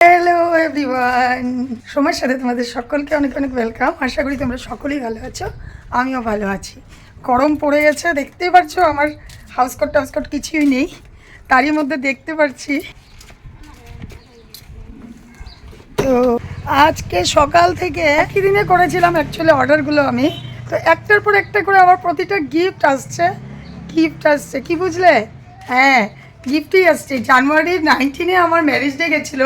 Hello everyone সময়ের সাথে তোমাদের সকলকে অনেক অনেক ওয়েলকাম আশা করি তোমরা সকলেই ভালো আছো, আমিও ভালো আছি। গরম পড়ে গেছে, দেখতেই পারছ আমার হাউস কোট টাউস কোট কিছুই নেই। তারই মধ্যে দেখতে পাচ্ছি তো আজকে সকাল থেকে একই দিনে করেছিলাম অ্যাকচুয়ালি অর্ডারগুলো আমি। তো একটার পর একটা করে আমার প্রতিটা গিফট আসছে। গিফট আসছে, কি বুঝলে? হ্যাঁ গিফটই আসছে। জানুয়ারির নাইনটিনে আমার ম্যারেজ ডে গেছিল।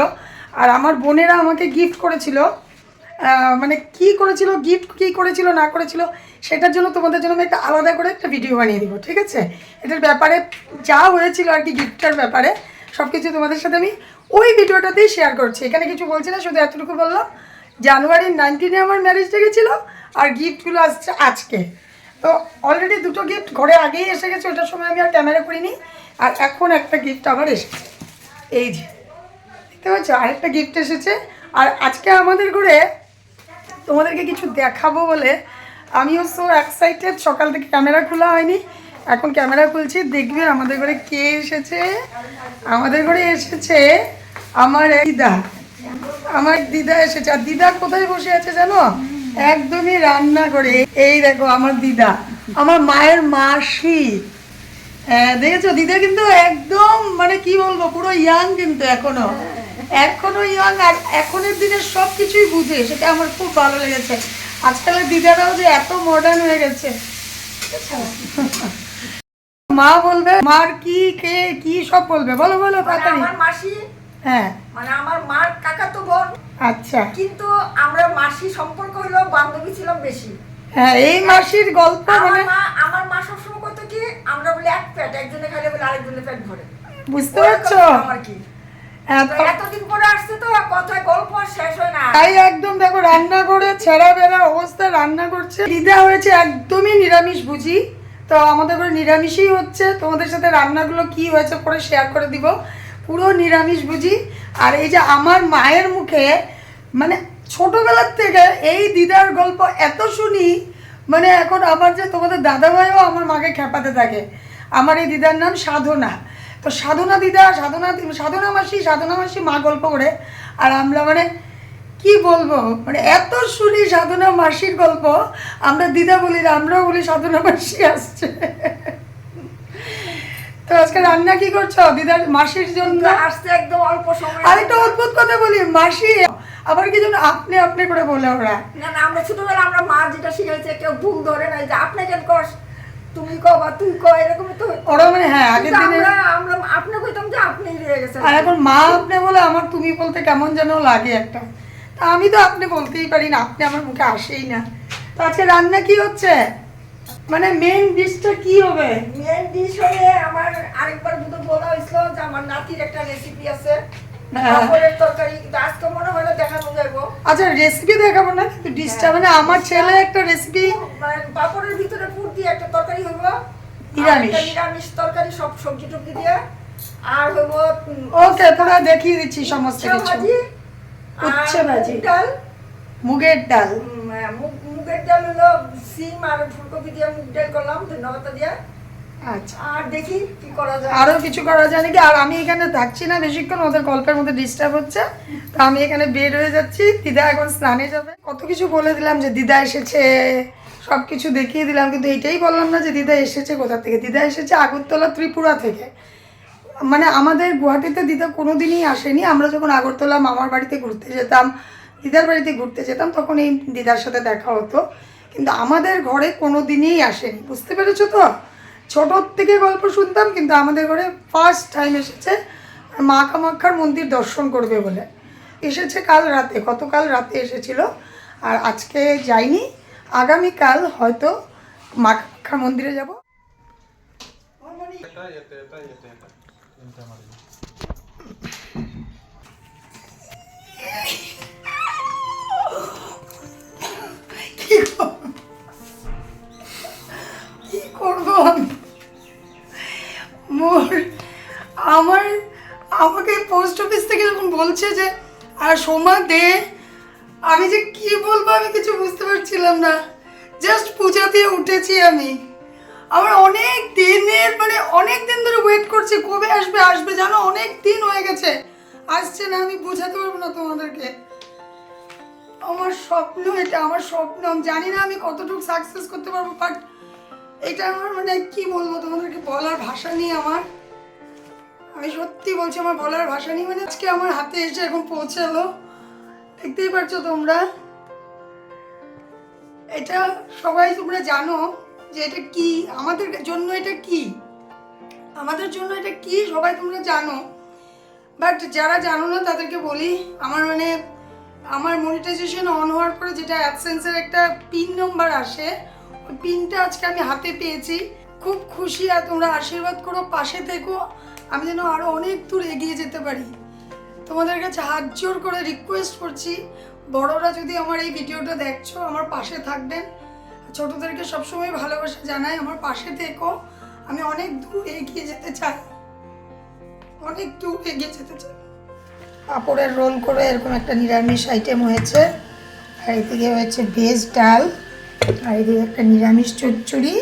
আর আমার বোনেরা আমাকে গিফট করেছিল। মানে কি করেছিল গিফট কি করেছিল, না করেছিল, সেটার জন্য তোমাদের জন্য আমি একটা আলাদা করে একটা ভিডিও বানিয়ে দিব, ঠিক আছে? এটার ব্যাপারে যা হয়েছিল আর কি গিফটের ব্যাপারে সব কিছু তোমাদের সাথে আমি ওই ভিডিওটাতেই শেয়ার করছি। এখানে কিছু বলছি না, শুধু এতটুকু বললাম জানুয়ারির নাইনটিনে আমার ম্যারেজ ডে গেছিল আর গিফটগুলো আসছে আজকে। তো অলরেডি দুটো গিফট ঘরে আগেই এসে গেছে, ওটার সময় আমি আর ক্যামেরা করিনি, আর এখন একটা গিফট আবার এসেছে। এই যে। দেখতে পাচ্ছ? আরেকটা গিফট এসেছে। আর আজকে আমাদের ঘরে তোমাদেরকে কিছু দেখাবো বলে। আমিও সো এক্সাইটেড সকাল থেকে ক্যামেরা খোলা হয়নি। এখন ক্যামেরা খুলছি। দেখবে আমাদের ঘরে কে এসেছে? আমাদের ঘরে এসেছে আমার দিদা। আমার দিদা এসেছে। আর দিদা কোথায় বসে আছে জানো? একদমই রান্না করে। এই দেখো আমার দিদা। আমার মায়ের মাসি। হ্যাঁ দেখেছ? দিদা কিন্তু একদম মানে কি বলব? পুরো ইয়াং কিন্তু এখনও। এখনও ইয়ং আর এখনের দিনের সব কিছুই বুঝে সেটা আমার খুব ভালো লেগেছে। আজকালের দিদারাও যে এত মডার্ন হয়ে গেছে। মা বলবে মার কি কে কি সব বলবে? বলো বলো মানে তাড়াতাড়ি। আমার মাসি হ্যাঁ। মানে আমার মার কাকা তো বোন। আচ্ছা। কিন্তু আমরা মাসি সম্পর্ক হইল বান্ধবী ছিলাম বেশি। হ্যাঁ এই মাসির গল্প আমার মানে মা আমার মা সবসময় কত কি আমরা বলে এক পেট একজনে খাইলে বলে আরেকজনে পেট ভরে। বুঝতে পারছ? আমার কি। এতদিন পরে আসছে তো গল্প শেষ হয় না। তাই একদম দেখো রান্না করে ছেঁড়া বেড়া রান্না করছে। দিদা হয়েছে একদমই নিরামিষ বুঝি। তো আমাদের নিরামিষই হচ্ছে। তোমাদের সাথে রান্নাগুলো কি হয়েছে পরে শেয়ার করে দিব। পুরো নিরামিষ বুঝি। আর এই যে আমার মায়ের মুখে মানে ছোটবেলার থেকে এই দিদার গল্প এত শুনি মানে এখন আমার যে তোমাদের দাদাভাইও আমার মাকে খেপাতে থাকে। আমার এই দিদার নাম সাধনা। তো সাধনা দিদা সাধনা সাধনা মাসি সাধনা মাসি মা গল্প করে। আর আমরা মানে কি বলব? মানে এত শুনি সাধনা মাসির গল্প আমরা দিদা বলি না আমরাও বলি সাধনা মাসি আসছে। তো আজকে রান্না কি করছ? দিদার মাসির জন্য? আসছে একদম অল্প সময়। আরেকটা অদ্ভুত কথা বলি মাসি আবার কি যেন আপনি আপনি করে বলে ওরা। না না আমরা ছোটবেলা আমরা মা যেটা শিখাইছে কেউ ভুল ধরে নাই যে আপনি কেন কর তুমি কো বা তুই কো এরকম তো ওরা মানে হ্যাঁ আগের দিনে আপনি কইতাম যে আপনি রয়ে গেছেন আর এখন মা আপনি বলে আমার তুমি বলতে কেমন যেন লাগে একটা। তা আমি তো আপনি বলতেই পারি না আপনি আমার মুখে আসেই না। তো আজকে রান্না কি হচ্ছে? মানে মেন ডিশটা কি হবে? মেন ডিশ হলে আমার আরেকবার দুটো বলা হয়েছিল যে আমার নাতির একটা রেসিপি আছে। হ্যাঁ। মনে হয় আচ্ছা রেসিপি দেখাবো না কিন্তু ডিশটা মানে আমার ছেলে একটা রেসিপি মানে পাপড়ের ভিতরে পুর দিয়ে একটা তরকারি হইব। নিরামিষ। নিরামিষ তরকারি সব সবজি টবজি দিয়ে। আর উম, ওকে তোরা দেখিয়ে দিচ্ছি সমস্ত কিছু। উচ্ছে ভাজি। ডাল। মুগের ডাল। মুগ- মুগের ডাল হলো সিম আর ফুলকপি দিয়ে মুগ ডাল করলাম ধন্যবাদ দিয়ে। আচ্ছা। আর দেখি কি করা যায়। আরও কিছু করা যায় নাকি? আর আমি এখানে থাকছি না বেশিক্ষণ ওদের গল্পের মধ্যে ডিস্টার্ব হচ্ছে। তো আমি এখানে বের হয়ে যাচ্ছি। দিদা এখন স্নানে যাবে। কত কিছু বলে দিলাম যে দিদা এসেছে। সব কিছু দেখিয়ে দিলাম কিন্তু এটাই বললাম না যে দিদা এসেছে কোথা থেকে। দিদা এসেছে আগরতলা ত্রিপুরা থেকে। মানে আমাদের গুয়াহাটিতে দিদা কোনো দিনই আসেনি। আমরা যখন আগরতলা মামার বাড়িতে ঘুরতে যেতাম, দিদার বাড়িতে ঘুরতে যেতাম, তখন এই দিদার সাথে দেখা হতো। কিন্তু আমাদের ঘরে কোনো দিনই আসেনি। বুঝতে পেরেছ তো? ছোটোর থেকে গল্প শুনতাম, কিন্তু আমাদের ঘরে ফার্স্ট টাইম এসেছে মা কামাক্ষার মন্দির দর্শন করবে বলে। এসেছে কাল রাতে, গতকাল রাতে এসেছিল। আর আজকে যাইনি। আগামীকাল হয়তো মা কামাক্ষার মন্দিরে যাব। আমার, আমাকে পোস্ট অফিস থেকে যখন বলছে যে, আর সোমা, দে। আমি যে কি বলব আমি কিছু বুঝতে পারছিলাম না। জাস্ট পূজা দিয়ে উঠেছি আমি। আমার অনেক দিনের মানে অনেক দিন ধরে ওয়েট করছি, কবে আসবে আসবে জানো? অনেক দিন হয়ে গেছে। আসছে না, আমি বোঝাতে পারব না তোমাদেরকে। আমার স্বপ্ন এটা, আমার স্বপ্ন, আমি জানি না আমি কতটুকু সাকসেস করতে পারব বাট এটা আমার মানে কি বলব তোমাদেরকে, বলার ভাষা নেই আমার। আমি সত্যি বলছি, আমার বলার ভাষা নেই মানে আজকে আমার হাতে এসে এখন পৌঁছালো। দেখতেই পারছ তোমরা। এটা সবাই তোমরা জানো যে এটা কি? আমাদের জন্য এটা কি? আমাদের জন্য এটা কি? সবাই তোমরা জানো। বাট যারা জানো না, তাদেরকে বলি, আমার মানে আমার মনিটাইজেশন অন হওয়ার পরে যেটা অ্যাডসেন্সের একটা পিন নম্বর আসে, ওই পিনটা আজকে আমি হাতে পেয়েছি। খুব খুশি আর তোমরা আশীর্বাদ করো, পাশে থেকো। আমি যেন আরও অনেক দূর এগিয়ে যেতে পারি। তোমাদের কাছে হাত জোর করে রিকোয়েস্ট করছি, বড়রা যদি আমার এই ভিডিওটা দেখছ, আমার পাশে থাকবেন। ছোটদেরকে সবসময় ভালোবাসা জানাই, আমার পাশে থেকো। আমি অনেক দূর এগিয়ে যেতে চাই। অনেক দূর এগিয়ে যেতে চাই। পাঁপড়ের রোল করে এরকম একটা নিরামিষ আইটেম হয়েছে। আর এদিকে হয়েছে ভেজ ডাল, আর এদিকে একটা নিরামিষ চচ্চড়ি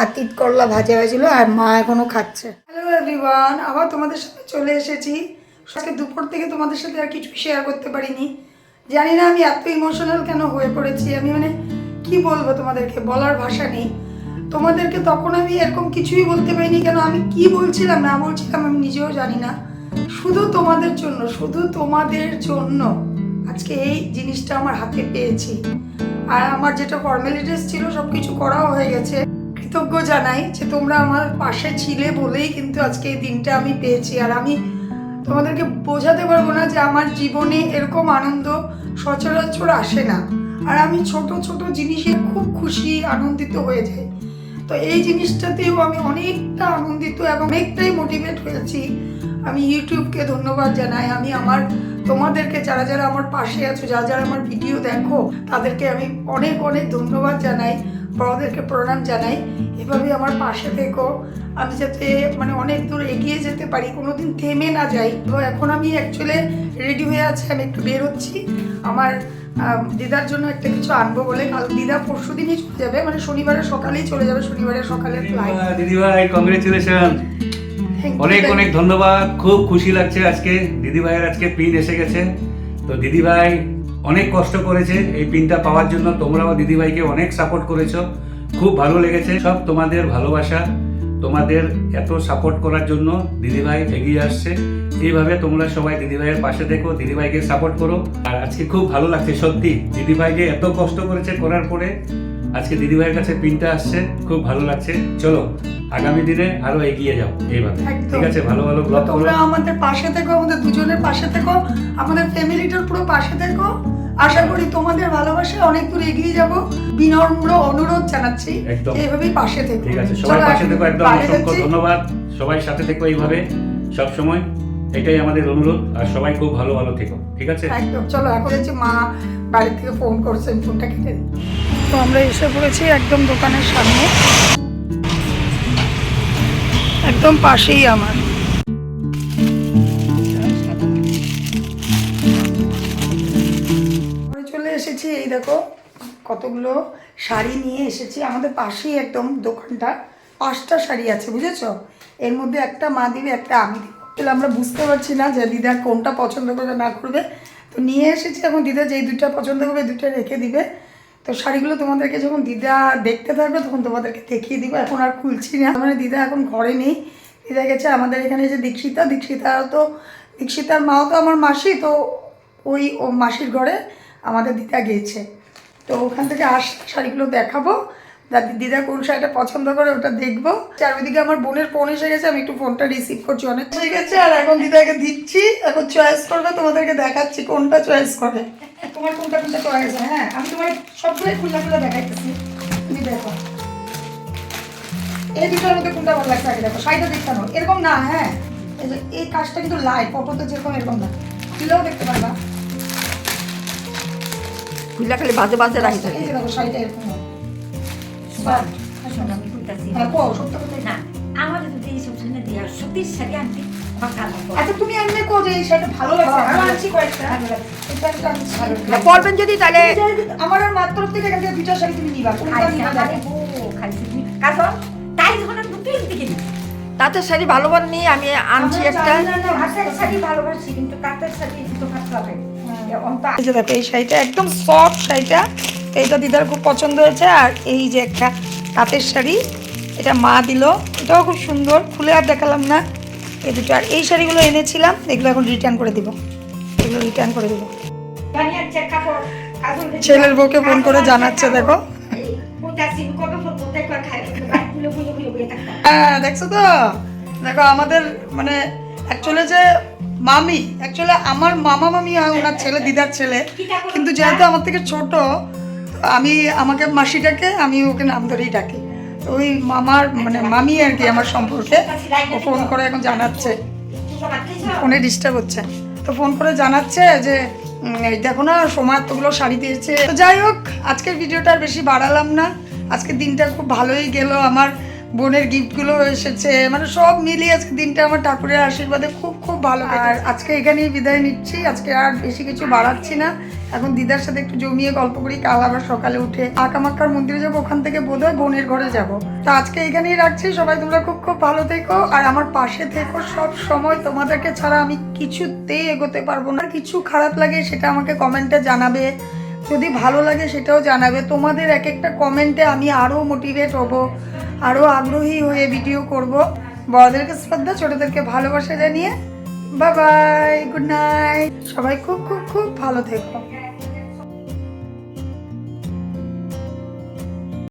আর তিত করলা ভাজা হয়েছিল আর মা এখনও খাচ্ছে। হ্যালো এভরিওয়ান আবার তোমাদের সাথে চলে এসেছি। আজকে দুপুর থেকে তোমাদের সাথে আর কিছু শেয়ার করতে পারিনি। জানি না আমি এত ইমোশনাল কেন হয়ে পড়েছি। আমি মানে কি বলব তোমাদেরকে? বলার ভাষা নেই। তোমাদেরকে তখন আমি এরকম কিছুই বলতে পারিনি কেন? আমি কি বলছিলাম, না বলছিলাম আমি নিজেও জানি না। শুধু তোমাদের জন্য, শুধু তোমাদের জন্য আজকে এই জিনিসটা আমার হাতে পেয়েছি। আর আমার যেটা ফর্মালিটিস ছিল সব কিছু করাও হয়ে গেছে। কৃতজ্ঞ জানাই যে তোমরা আমার পাশে ছিলে বলেই কিন্তু আজকে এই দিনটা আমি পেয়েছি। আর আমি তোমাদেরকে বোঝাতে পারব না যে আমার জীবনে এরকম আনন্দ সচরাচর আসে না। আর আমি ছোট ছোট জিনিসে খুব খুশি, আনন্দিত হয়ে যাই। তো এই জিনিসটাতেও আমি অনেকটা আনন্দিত এবং অনেকটাই মোটিভেট হয়েছি। আমি ইউটিউবকে ধন্যবাদ জানাই। আমি আমার, তোমাদেরকে যারা যারা আমার পাশে আছো, যারা যারা আমার ভিডিও দেখো, তাদেরকে আমি অনেক অনেক ধন্যবাদ জানাই। বড়দেরকে প্রণাম জানাই। এভাবে আমার পাশে থেকো। আমি যাতে মানে অনেক দূর এগিয়ে যেতে পারি কোনোদিন থেমে না যাই। তো এখন আমি অ্যাকচুয়ালি রেডি হয়ে আছি আমি একটু বেরোচ্ছি। আমার দিদার জন্য একটা কিছু আনব বলে। কাল দিদা পরশু দিনই চলে যাবে মানে শনিবারের সকালেই চলে যাবে শনিবারের সকালে ফ্লাইট দিদি ভাই কংগ্রেচুলেশন অনেক অনেক ধন্যবাদ। খুব খুশি লাগছে আজকে। দিদিভাইয়ের আজকে পিন এসে গেছে। তো দিদিভাই অনেক কষ্ট করেছে এই পিনটা পাওয়ার জন্য। তোমরাও দিদিভাইকে অনেক সাপোর্ট করেছ। খুব ভালো লেগেছে। সব তোমাদের ভালোবাসা। তোমাদের এত সাপোর্ট করার জন্য দিদি ভাই এগিয়ে আসছে। এইভাবে তোমরা সবাই দিদি ভাইয়ের পাশে দেখো দিদি ভাইকে সাপোর্ট করো। আর আজকে খুব ভালো লাগছে সত্যি। দিদি ভাই যে এত কষ্ট করেছে করার পরে আজকে দিদি ভাইয়ের কাছে পিনটা আসছে খুব ভালো লাগছে। চলো আগামী দিনে আরও এগিয়ে যাও এইভাবে। ঠিক আছে? ভালো ভালো ব্লগ তোমরা আমাদের পাশে থেকো আমাদের দুজনের পাশে থেকো আমাদের ফ্যামিলিটার পুরো পাশে থেকো। আশা করি তোমাদের ভালোবাসায় অনেক দূর এগিয়ে যাব। বিনম্র অনুরোধ জানাচ্ছি। এইভাবেই পাশে থেকো। ঠিক আছে সবাই পাশে থেকো একদম অসংখ্য ধন্যবাদ। সবাই সাথে থেকো এইভাবে সব সময়। এটাই আমাদের অনুরোধ আর সবাই খুব ভালো ভালো থেকো ঠিক আছে? একদম চলো এখন হচ্ছে মা বাড়ি থেকে ফোন করছে আমি ফোনটা কেটে দিই। তো আমরা এসে পড়েছি একদম দোকানের সামনে। একদম পাশেই আমরা। দেখো, কতগুলো শাড়ি নিয়ে এসেছি। আমাদের পাশেই একদম দোকানটা। পাঁচটা শাড়ি আছে, বুঝেছ? এর মধ্যে একটা মা দিবে, একটা আমি দিব। তাহলে আমরা বুঝতে পারছি না যে দিদা কোনটা পছন্দ করবে, না করবে। তো নিয়ে এসেছি এখন দিদা, যেই দুইটা পছন্দ করবে, দুইটা রেখে দিবে। তো শাড়িগুলো তোমাদেরকে যখন দিদা দেখতে থাকবে, তখন তোমাদেরকে দেখিয়ে দিব। এখন আর খুলছি না। মানে দিদা এখন ঘরে নেই। দিদা গেছে আমাদের এখানে যে দীক্ষিতা। দীক্ষিতা তো, দীক্ষিতার মাও তো আমার মাসি। তো ওই ও মাসির ঘরে আমাদের দিদা গিয়েছে। তো ওখান থেকে আস, শাড়িগুলো দেখাবো। দাদি দিদা কোন শাড়িটা পছন্দ করে ওটা দেখব। আর ওইদিকে আমার বোনের ফোন এসে গেছে, আমি একটু ফোনটা রিসিভ করছি, অনেক হয়ে গেছে। আর এখন দিদাকে দিচ্ছি, এখন চয়েস করবে, তোমাদেরকে দেখাচ্ছি কোনটা চয়েস করে। তোমার কোনটা কোনটা চয়েস হ্যাঁ? আমি তোমার সবগুলোই খুলে খুলে দেখাইতেছি। তুমি দেখো। এই দুটোর মধ্যে কোনটা ভালো লাগছে আগে দেখো। শাড়িটা দেখতে এরকম না হ্যাঁ। এই কাজটা কিন্তু লাইট ফটোতে যেরকম, এরকম না। খুলেও দেখতে পারবা। খুললা খালি বাজে বাজে রাখি থাকে। এই শাড়িটা এরকম হ্যাঁ, আমার যদি শুনে দিয়া সত্যি শাড়ি আনতে। আচ্ছা তুমি এমনি কো যে এই শাড়িটা ভালো লাগছে? আনছি কয়েকটা। পরবেন যদি তাহলে। আমার আর মাত্র থেকে এখান থেকে দুইটা শাড়ি তুমি নিবা। খালি তাই যখন দিকে তাঁতের শাড়ি ভালোবার নিয়ে আমি আনছি একটা। শাড়ি ভালোবাসি কিন্তু কাতের শাড়ি দুটো কাজ হবে এই শাড়িটা একদম সফট শাড়িটা। এইটা দিদার খুব পছন্দ হয়েছে। আর এই যে একটা তাঁতের শাড়ি, এটা মা দিল। এটাও খুব সুন্দর, খুলে আর দেখালাম না এই দুটো। আর এই শাড়িগুলো এনেছিলাম, এগুলো এখন রিটার্ন করে দিব। এগুলো রিটার্ন করে দিব। ছেলের বউকে ফোন করে জানাচ্ছে, দেখো। হ্যাঁ দেখছ তো? দেখো, আমাদের মানে অ্যাকচুয়ালি যে মামি অ্যাকচুয়ালি আমার মামা মামি হয় ওনার ছেলে, দিদার ছেলে। কিন্তু যেহেতু আমার থেকে ছোট, আমি আমাকে মাসি ডাকে, আমি ওকে নাম ধরেই ডাকি। ওই মামার মানে মামি আর কি আমার সম্পর্কে, ও ফোন করে এখন জানাচ্ছে। ফোনে ডিস্টার্ব হচ্ছে। তো ফোন করে জানাচ্ছে যে দেখো না সময় এতগুলো শাড়ি দিয়েছে। তো যাই হোক, আজকের ভিডিওটা আর বেশি বাড়ালাম না। আজকের দিনটা খুব ভালোই গেল আমার। বোনের গিফটগুলো এসেছে। মানে সব মিলিয়ে আজকে দিনটা আমার ঠাকুরের আশীর্বাদে খুব খুব ভালো আর আজকে এখানেই বিদায় নিচ্ছি। আজকে আর বেশি কিছু বাড়াচ্ছি না। এখন দিদার সাথে একটু জমিয়ে গল্প করি। কাল আবার সকালে উঠে আকামাক্কার মন্দিরে যাব, ওখান থেকে বোধহয় বোনের ঘরে যাব। তো আজকে এখানেই রাখছি। সবাই তোমরা খুব খুব ভালো থেকো। আর আমার পাশে থেকো। সব সময় তোমাদেরকে ছাড়া আমি কিছুতেই এগোতে পারব না। কিছু খারাপ লাগে সেটা আমাকে কমেন্টে জানাবে। যদি ভালো লাগে সেটাও জানাবে। তোমাদের এক একটা কমেন্টে আমি আরও মোটিভেট হব। আরও আগ্রহী হয়ে ভিডিও করব। বড়দেরকে শ্রদ্ধা, ছোটদেরকে ভালোবাসা জানিয়ে। বাবাই বাই গুড নাইট সবাই খুব খুব খুব ভালো থেকো।